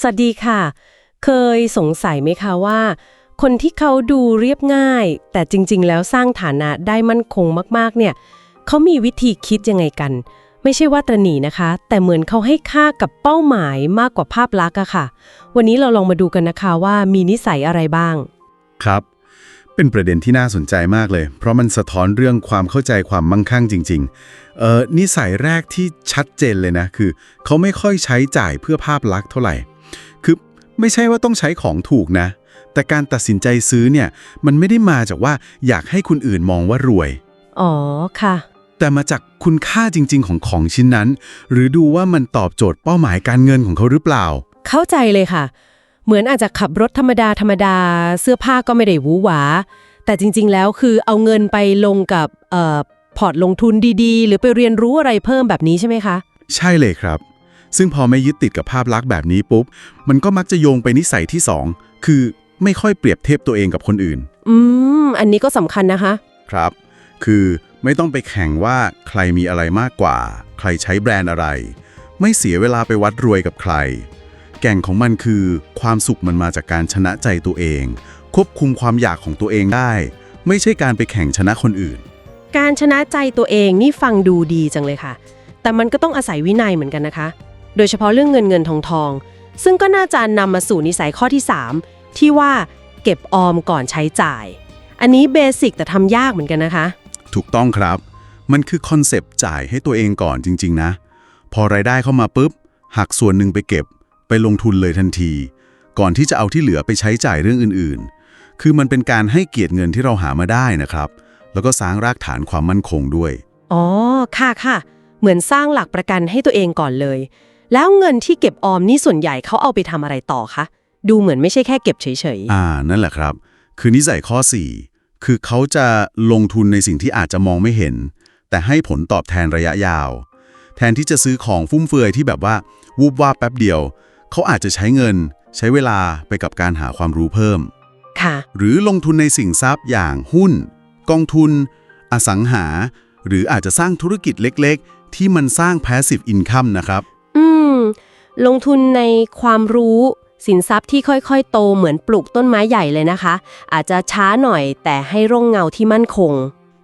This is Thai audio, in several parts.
สวัสดีค่ะ เคยสงสัยไหมคะว่า คนที่เขาดูเรียบง่าย แต่จริงๆ แล้วสร้างฐานะได้มั่นคงมากๆ เนี่ยเขามีวิธีคิดยังไงกัน ไม่ใช่ว่าตรหนีนะคะ แต่เหมือนเขาให้ค่ากับเป้าหมายมากกว่าภาพลักษณ์อะค่ะ วันนี้เราลองมาดูกันนะคะว่ามีนิสัยอะไรบ้าง ครับ เป็นประเด็นที่น่าสนใจมากเลย เพราะมันสะท้อนเรื่องความเข้าใจความมั่งคั่งจริง ๆ เอ่อนิสัยแรกที่ชัดเจนเลยนะ คือเขาไม่ค่อยใช้จ่ายเพื่อภาพลักษณ์เท่าไหร่ ไม่ใช่ว่าต้องใช้ของถูกนะ แต่การตัดสินใจซื้อเนี่ยมันไม่ได้มาจากว่าอยากให้คนอื่นมองว่ารวย อ๋อค่ะ แต่มาจากคุณค่าจริง ๆ ของของชิ้นนั้น หรือดูว่ามันตอบโจทย์เป้าหมายการเงินของเขาหรือเปล่า เข้าใจเลยค่ะ เหมือนอาจจะขับรถธรรมดาธรรมดา เสื้อผ้าก็ไม่ได้หวือหวา แต่จริง ๆ แล้วคือเอาเงินไปลงกับเอ่อพอร์ตลงทุนดีๆ หรือไปเรียนรู้อะไรเพิ่มแบบนี้ใช่ไหมคะ ใช่เลยครับ ซึ่งพอไม่ยึดติดกับภาพลักษณ์แบบนี้ปุ๊บ มันก็มักจะโยงไปนิสัยที่สองคือไม่ค่อยเปรียบเทียบตัวเองกับคนอื่น อืม อันนี้ก็สำคัญนะคะ ครับ คือไม่ต้องไปแข่งว่าใครมีอะไรมากกว่า ใครใช้แบรนด์อะไร ไม่เสียเวลาไปวัดรวยกับใคร แก่งของมันคือ ความสุขมันมาจากการชนะใจตัวเอง ควบคุมความอยากของตัวเองได้ ไม่ใช่การไปแข่งชนะคนอื่น การชนะใจตัวเองนี่ฟังดูดีจังเลยค่ะ แต่มันก็ต้องอาศัยวินัยเหมือนกันนะคะ โดยเฉพาะเรื่องเงินเงินทองทอง ซึ่งก็น่าจะนำมาสู่นิสัยข้อที่ 3 ที่ว่าเก็บออมก่อนใช้จ่าย อันนี้เบสิกแต่ทำยากเหมือนกันนะคะ ถูกต้องครับ มันคือคอนเซปต์จ่ายให้ตัวเองก่อนจริง ๆ นะ พอรายได้เข้ามาปุ๊บ หักส่วนหนึ่งไปเก็บ ไปลงทุนเลยทันที ก่อนที่จะเอาที่เหลือไปใช้จ่ายเรื่องอื่น ๆ คือมันเป็นการให้เกียรติเงินที่เราหามาได้นะครับ แล้วก็สร้างรากฐานความมั่นคงด้วย อ๋อ ค่ะค่ะ เหมือนสร้างหลักประกันให้ตัวเองก่อนเลย แล้วเงินที่เก็บออมนี่ส่วนใหญ่เขาเอาไปทำอะไรต่อคะ ดูเหมือนไม่ใช่แค่เก็บเฉยอ่า นั่นแหละครับ คือนิสัยข้อ 4 คือเขาจะลงทุนในสิ่งที่อาจจะมองไม่เห็น แต่ให้ผลตอบแทนระยะยาว แทนที่จะซื้อของฟุ่มเฟือยที่แบบว่า วูบวาบแป๊บเดียว เขาอาจจะใช้เงิน ใช้เวลาไปกับการหาความรู้เพิ่ม ๆ ค่ะ หรือลงทุนในสิ่งทรัพย์อย่างหุ้น กองทุน อสังหา หรืออาจจะสร้างธุรกิจเล็กๆ ที่มันสร้าง passive income นะครับอืม ลงทุนในความรู้ สินทรัพย์ที่ค่อยๆ โตเหมือนปลูกต้นไม้ใหญ่เลยนะคะ อาจจะช้าหน่อยแต่ให้ร่มเงาที่มั่นคง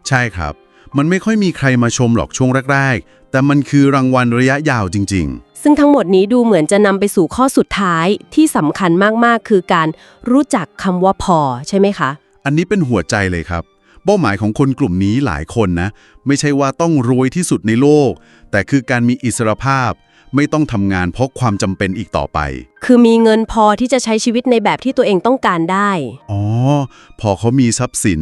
ใช่ครับ มันไม่ค่อยมีใครมาชมหรอกช่วงแรกๆ แต่มันคือรางวัลระยะยาวจริงซึ่งทั้งหมดนี้ดูเหมือนจะนำไปสู่ข้อสุดท้ายที่สำคัญมากๆ คือการรู้จักคำว่าพอใช่ไหมคะๆอันนี้เป็นหัวใจเลยครับ เป้าหมายของคนกลุ่มนี้หลายคนนะ ไม่ใช่ว่าต้องรวยที่สุดในโลก แต่คือการมีอิสรภาพ ไม่ต้องทำงานเพราะความจำเป็นอีกต่อไป คือมีเงินพอที่จะใช้ชีวิตในแบบที่ตัวเองต้องการได้ อ๋อ พอเขามีทรัพย์สิน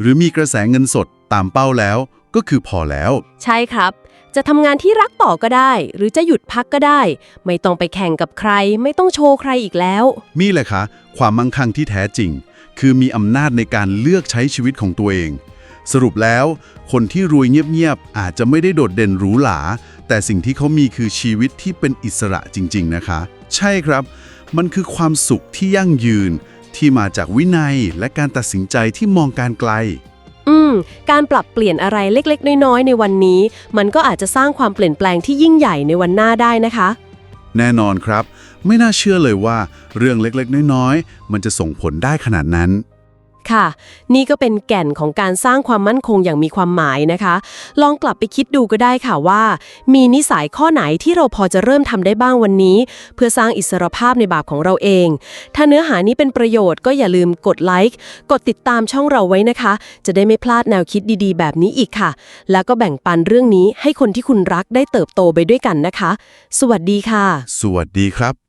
หรือมีกระแสเงินสดตามเป้าแล้ว ก็คือพอแล้ว ใช่ครับ จะทำงานที่รักต่อก็ได้ หรือจะหยุดพักก็ได้ ไม่ต้องไปแข่งกับใคร ไม่ต้องโชว์ใครอีกแล้วมีแหละคะความมั่งคั่งที่แท้จริง คือมีอำนาจในการเลือกใช้ชีวิตของตัวเอง สรุปแล้ว คนที่รวยเงียบๆอาจจะไม่ได้โดดเด่นหรูหรา แต่สิ่งที่เขามีคือชีวิตที่เป็นอิสระจริง ๆ นะคะ ใช่ครับ มันคือความสุขที่ยั่งยืน ที่มาจากวินัยและการตัดสินใจที่มองการไกล อืม การปรับเปลี่ยนอะไรเล็กๆ น้อยๆ ในวันนี้ มันก็อาจจะสร้างความเปลี่ยนแปลงที่ยิ่งใหญ่ในวันหน้าได้นะคะ แน่นอนครับ ไม่น่าเชื่อเลยว่า เรื่องเล็กๆ น้อยๆ มันจะส่งผลได้ขนาดนั้น ค่ะ นี่ก็เป็นแก่นของการสร้างความมั่นคงอย่างมีความหมายนะคะ ลองกลับไปคิดดูก็ได้ค่ะว่า มีนิสัยข้อไหนที่เราพอจะเริ่มทำได้บ้างวันนี้ เพื่อสร้างอิสรภาพในบาปของเราเอง ถ้าเนื้อหานี้เป็นประโยชน์ก็อย่าลืมกดไลค์กดติดตามช่องเราไว้นะคะ จะได้ไม่พลาดแนวคิดดีๆ แบบนี้อีกค่ะ แล้วก็แบ่งปันเรื่องนี้ให้คนที่คุณรักได้เติบโตไปด้วยกันนะคะ สวัสดีค่ะ สวัสดีครับ